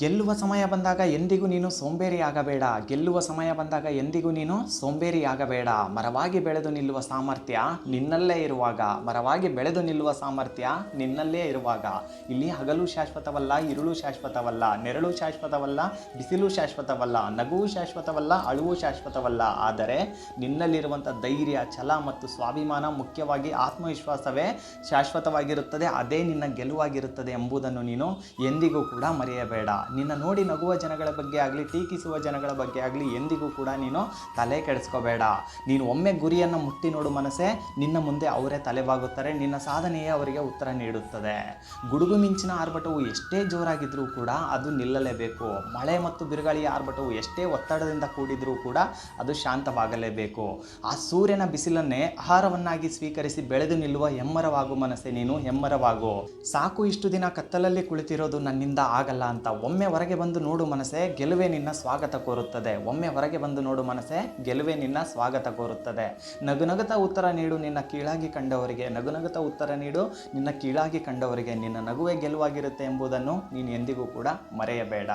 ಗೆಲ್ಲುವ ಸಮಯ ಬಂದಾಗ ಎಂದಿಗೂ ನೀನು ಸೋಂಬೇರಿ ಆಗಬೇಡ. ಗೆಲ್ಲುವ ಸಮಯ ಬಂದಾಗ ಎಂದಿಗೂ ನೀನು ಸೋಂಬೇರಿ ಆಗಬೇಡ. ಮರವಾಗಿ ಬೆಳೆದು ನಿಲ್ಲುವ ಸಾಮರ್ಥ್ಯ ನಿನ್ನಲ್ಲೇ ಇರುವಾಗ. ಮರವಾಗಿ ಬೆಳೆದು ನಿಲ್ಲುವ ಸಾಮರ್ಥ್ಯ ನಿನ್ನಲ್ಲೇ ಇರುವಾಗ. ಇಲ್ಲಿ ಹಗಲು ಶಾಶ್ವತವಲ್ಲ ಇರುಳು ಶಾಶ್ವತವಲ್ಲ, ನೆರಳು ಶಾಶ್ವತವಲ್ಲ, ಬಿಸಿಲು ಶಾಶ್ವತವಲ್ಲ, ನಗುವು ಶಾಶ್ವತವಲ್ಲ, ಅಳುವು ಶಾಶ್ವತವಲ್ಲ. ಆದರೆ ನಿನ್ನಲ್ಲಿರುವಂಥ ಧೈರ್ಯ, ಛಲ ಮತ್ತು ಸ್ವಾಭಿಮಾನ ಮುಖ್ಯವಾಗಿ ಆತ್ಮವಿಶ್ವಾಸವೇ ಶಾಶ್ವತವಾಗಿರುತ್ತದೆ. ಅದೇ ನಿನ್ನ ಗೆಲುವಾಗಿರುತ್ತದೆ ಎಂಬುದನ್ನು ನೀನು ಎಂದಿಗೂ ಕೂಡ ಮರೆಯಬೇಡ. ನಿನ್ನ ನೋಡಿ ನಗುವ ಜನಗಳ ಬಗ್ಗೆ ಆಗಲಿ, ಟೀಕಿಸುವ ಜನಗಳ ಬಗ್ಗೆ ಆಗಲಿ ಎಂದಿಗೂ ಕೂಡ ನೀನು ತಲೆ ಕೆಡಿಸ್ಕೋಬೇಡ. ನೀನು ಒಮ್ಮೆ ಗುರಿಯನ್ನು ಮುಟ್ಟಿ ನೋಡು ಮನಸ್ಸೇ, ನಿನ್ನ ಮುಂದೆ ಅವರೇ ತಲೆಬಾಗುತ್ತಾರೆ, ನಿನ್ನ ಸಾಧನೆಯೇ ಅವರಿಗೆ ಉತ್ತರ ನೀಡುತ್ತದೆ. ಗುಡುಗು ಮಿಂಚಿನ ಆರ್ಭಟವು ಎಷ್ಟೇ ಜೋರಾಗಿದ್ರೂ ಕೂಡ ಅದು ನಿಲ್ಲಲೇಬೇಕು. ಮಳೆ ಮತ್ತು ಬಿರುಗಾಳಿಯ ಆರ್ಭಟವು ಎಷ್ಟೇ ಒತ್ತಡದಿಂದ ಕೂಡಿದ್ರೂ ಕೂಡ ಅದು ಶಾಂತವಾಗಲೇಬೇಕು. ಆ ಸೂರ್ಯನ ಬಿಸಿಲನ್ನೇ ಆಹಾರವನ್ನಾಗಿ ಸ್ವೀಕರಿಸಿ ಬೆಳೆದು ನಿಲ್ಲುವ ಹೆಮ್ಮರವಾಗು ಮನಸ್ಸೆ ನೀನು, ಹೆಮ್ಮರವಾಗು. ಸಾಕು ಇಷ್ಟು ದಿನ ಕತ್ತಲಲ್ಲಿ ಕುಳಿತಿರೋದು ನನ್ನಿಂದ ಆಗಲ್ಲ ಅಂತ ಒಮ್ಮೆ ಹೊರಗೆ ಬಂದು ನೋಡು ಮನಸ್ಸೆ, ಗೆಲುವೆ ನಿನ್ನ ಸ್ವಾಗತ ಕೋರುತ್ತದೆ. ಒಮ್ಮೆ ಹೊರಗೆ ಬಂದು ನೋಡು ಮನಸ್ಸೆ, ಗೆಲುವೆ ನಿನ್ನ ಸ್ವಾಗತ ಕೋರುತ್ತದೆ. ನಗುನಗುತ ಉತ್ತರ ನೀಡು ನಿನ್ನ ಕೀಳಾಗಿ ಕಂಡವರಿಗೆ ನಗುನಗುತ ಉತ್ತರ ನೀಡು ನಿನ್ನ ಕೀಳಾಗಿ ಕಂಡವರಿಗೆ ನಿನ್ನ ನಗುವೆ ಗೆಲುವಾಗಿರುತ್ತೆ ಎಂಬುದನ್ನು ನೀನು ಎಂದಿಗೂ ಕೂಡ ಮರೆಯಬೇಡ.